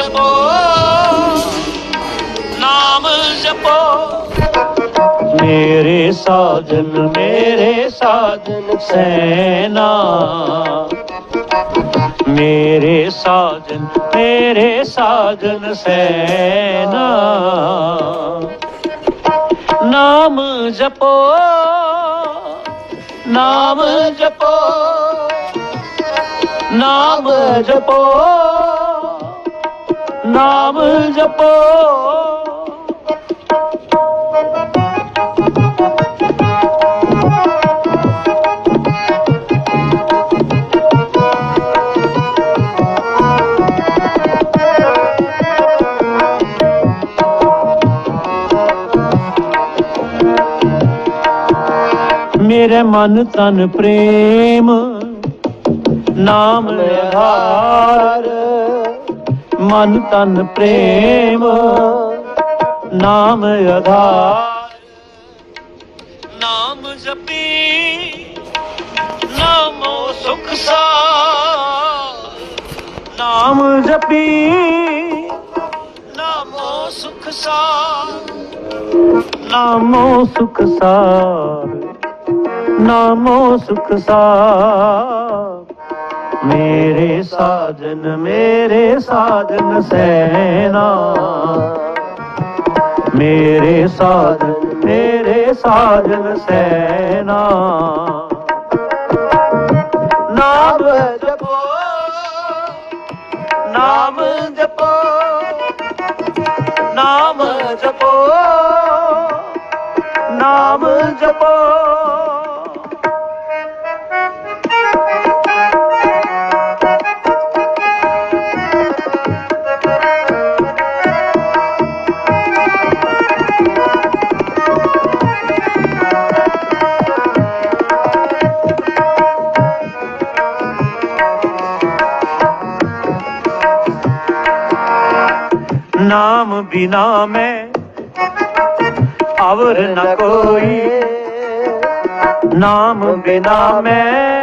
ਜਪੋ, ਨਾਮ ਜਪੋ। ਮੇਰੇ ਸਾਜਨ ਮੇਰੇ ਸਾਜਨ, ਸੈਨਾ। ਮੇਰੇ ਸਾਜਨ ਮੇਰੇ ਸਾਜਨ, ਸੈਨਾ। ਨਾਮ ਜਪੋ ਨਾਮ ਜਪੋ। ਨਾਮ ਜਪੋ। ਨਾਮ ਜਪੋ। ਮੇਰੇ ਮਨ ਤਨ ਪ੍ਰੇਮ ਨਾਮ ਆਧਾਰ ਮਨ ਤਨ ਪ੍ਰੇਮ ਨਾਮ ਆਧਾਰ। ਨਾਮ ਜਪੀ ਨਾਮੋ ਸੁਖ ਸਾਰ। ਨਾਮ ਜਪੀ ਨਾਮੋ ਸੁਖ ਸਾਰ। ਨਾਮੋ ਸੁਖ ਸਾਰ ਨਾਮੋ ਸੁਖ ਸਾਰ। ਮੇਰੇ ਸਾਜਨ ਮੇਰੇ ਸਾਜਨ ਸੈਨਾ। ਮੇਰੇ ਸਾਜਨ ਮੇਰੇ ਸਾਜਨ ਸੈਨਾ। ਨਾਮ ਜਪੋ ਨਾਮ ਜਪੋ ਨਾਮ ਜਪੋ ਨਾਮ ਜਪੋ। ਨਾਮ ਬਿਨਾ ਮੈਂ ਅਵਰ ਨ ਕੋਈ। ਨਾਮ ਬਿਨਾ ਮੈਂ